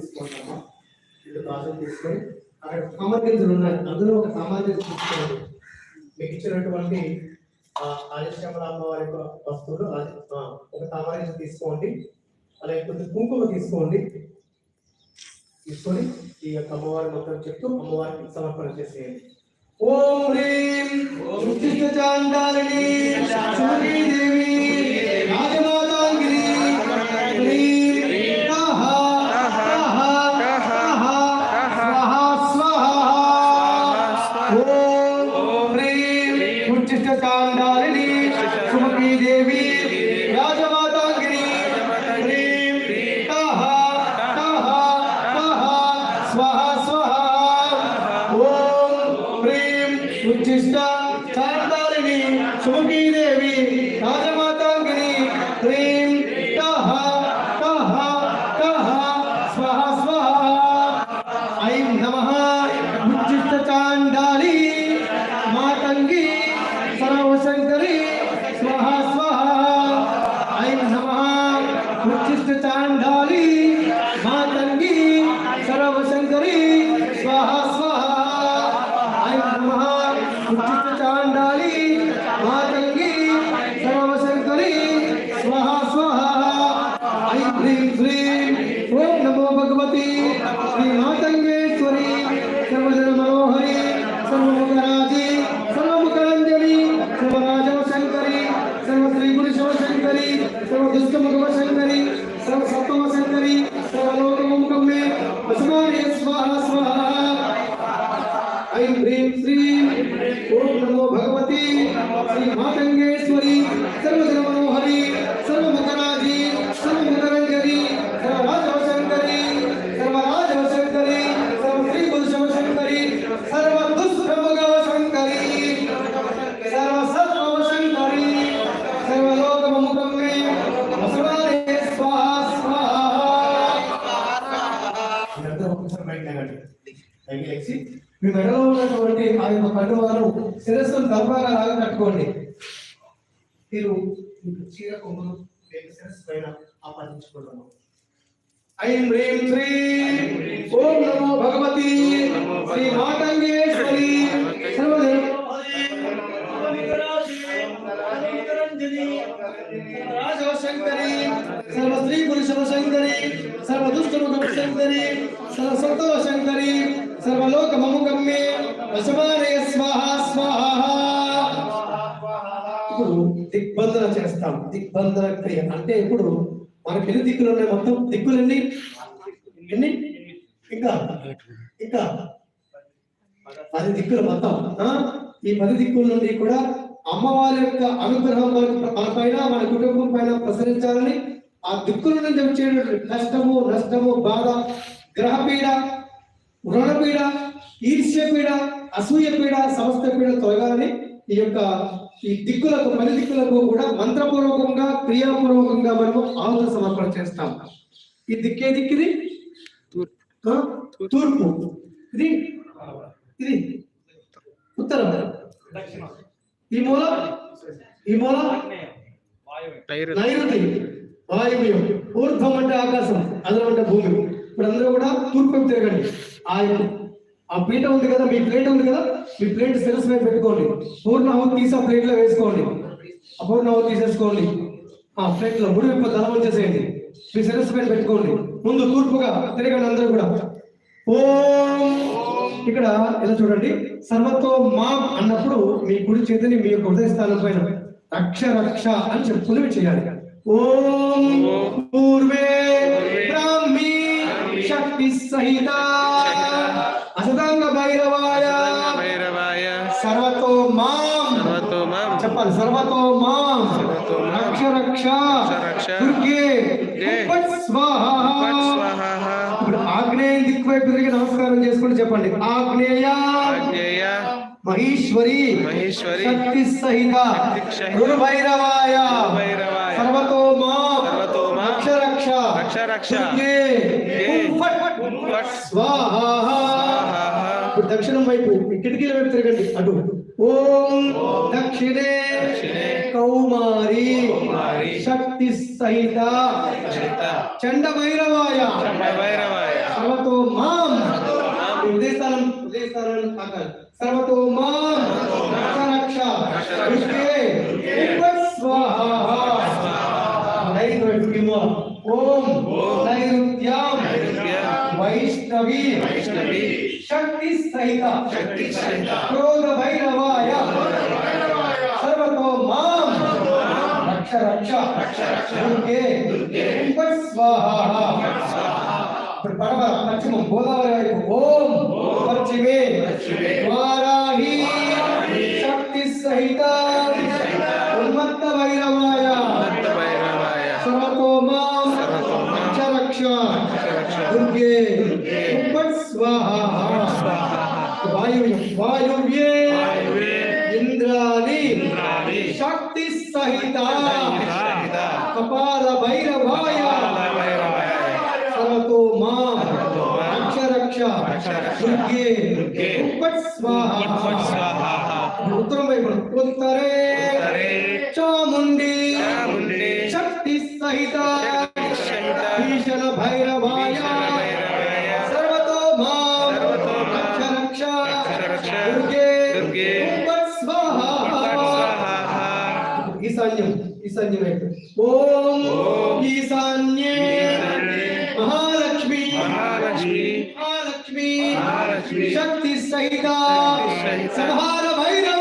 తీసుకుంటాము. రెండు గాజులు తీసుకొని అక్కడ తామర గింజలు ఉన్నాయి. అందులో ఒక తామర తీసుకోండి మీకు ఇచ్చినటువంటి ఆ అమ్మవారి యొక్క వస్తువులు ఒక తామర తీసుకోండి. అలాగే కొంచెం కుంకుమ తీసుకోండి. తీసుకొని ఈ యొక్క అమ్మవారి మొత్తం చెప్తూ అమ్మవారికి సమర్పణ చేసేయండి. ఓం హ్రీం ఉచ్చిష్ట स्वाहा स्वाहा। ओम प्रेम उच्चिष्टा सुमुखी देवी राजमातांगिनी। प्रेम कहा कहा कहा, स्वाहा स्वाहा। ऐं नमः उच्चिष्ट मातंगी सर्वशंकरी स्वाहा स्वाहा। ऐं नमः उच्चिष्ट चांडाली श्री नमो भगवती श्री मातंगेश्वरी सर्वजन मनोहरी सर्व मंगलाजी सर्व मंगलंजरी सर्वाधव शंकरी सर्वराधव शंकरी सर्व श्री गुरुशव शंकरी सर्व दुष्प्रभगव शंकरी सर्व सत्व शंकरी सर्वलोक मुखम में स्वाहा स्वाहा పైకి లేచి మీ మెడలో ఉన్నటువంటి ఆ యొక్క కండువాను శిరస్సును దర్భాగా లాగా కట్టుకోండి. మీరు చీర కొమ్ములు లేక శిరస్సు పైన ఆపాదించుకుంటాము ఐం హ్రీం శ్రీ ఓం నమో భగవతి శ్రీ మాతంగేశ్వరి రాజవ శంకరి సర్వ స్త్రీ పురుష శంకరి సర్వ దుష్టముఖ శంకరి సర్వ సత్వ శంకరి సర్వలోక మముకమ్మే వశమానయ స్వాహ స్వాహ. ఇప్పుడు దిగ్బంధన చేస్తాం. దిగ్బంధన క్రియ. అంటే ఇప్పుడు మనకి ఎన్ని దిక్కులు ఉన్నాయి మొత్తం? దిక్కులు ఎన్ని? ఇంకా? ఇంకా? పది దిక్కులు మొత్తం. ఈ పది దిక్కుల నుండి కూడా అమ్మవారి యొక్క అనుగ్రహం మనకు మన పైన మన కుటుంబం పైన ప్రసరించాలని ఆ దిక్కుల నుండి వచ్చేటువంటి కష్టము నష్టము బాధ గ్రహపీడ రుణపీడ ఈర్ష్య పీడ అసూయ పీడ సమస్త పీడ తొలగాలని ఈ యొక్క ఈ దిక్కులకు పది దిక్కులకు కూడా మంత్రపూర్వకంగా క్రియాపూర్వకంగా మనము ఆలోచన సమర్పణ చేస్తాం. ఈ దిక్కే దిక్కిది తూర్పు. ఇది? ఇది? ఉత్తరం. ఈ మూల? ఈ మూల? నైరుతి. వాయువ్యం. ఊర్ధ్వం అంటే ఆకాశం అదనం అంటే భూమి. ఇప్పుడు అందరూ కూడా తూర్పు తిరగండి. ఆ ఆ పీట ఉంది కదా మీ ప్లేట్ ఉంది కదా మీ ప్లేట్ శిరస్సు మీద పెట్టుకోండి. పూర్ణాహుతి తీసి ఆ ప్లేట్లో వేసుకోండి అపూర్ణాహుతి తీసేసుకోండి. ఆ ప్లేట్లో ముడి వైపు దళం వచ్చేసేయండి మీ శిరస్సు మీద పెట్టుకోండి. ముందు తూర్పుగా తిరగండి అందరూ కూడా. ఓం. ఇక్కడ ఇలా చూడండి. సర్వతో మా అన్నప్పుడు మీ కుడి చేతిని మీ యొక్క హృదయ స్థానం పైన రక్ష రక్ష అని చెప్పుకుని చేయాలి. ఓం. పూర్వే బ్రాహ్మీ శక్తి సహిత చెప్పాలి. సర్వతో మాం రక్ష. దుర్గే. ఇప్పుడు ఆగ్నేయ తిరిగి నమస్కారం చేసుకుని చెప్పండి. ఆగ్నేయ. మహేశ్వరి. మహేశ్వరి. శక్తి సహిత. గురు భైరవాయ సర్వతో మా సర్వతో మా రక్ష రక్ష స్వాహా. దక్షిణం వైపు కిటికీల వైపు తిరగండి. అటు. ओम दक्षिणे कौमारी शक्ति सहिता चंड भैरवाय सर्वतो माम। सर्वतो माम। रक्षा स्वाहा। ओम। వైష్ణవి వైష్ణవి శక్తి సహిత శక్తి సహిత క్రోధ భైరవాయ సర్వతో మాం రక్ష రక్ష దుర్గే స్వాహా ఇప్పుడు పడమర పశ్చిమం గోదావరి వైపు ఓం పశ్చిమే వారాహి శక్తి సహిత ಕಪಾಲ ಭೈರವಾಯ ಸರತೋ ಮಾಂ ಅಕ್ಷರಕ್ಷ ದುರ್ಗೆ ಉಪ್ಪಟ್ ಸ್ವಾಹ ಉತ್ತರ ಮೈ ಉತ್ತರೆ ಚಾಮುಂಡಿ ಶಕ್ತಿ ಸಹಿತ ಭೀಷಣ ಭೈರವಾಯ ಸರ್ವತೋ ಮಾಂ ईशान्य ओम ईशान्य महालक्ष्मी। महालक्ष्मी। महालक्ष्मी। शक्ति सहिता संहार भैरव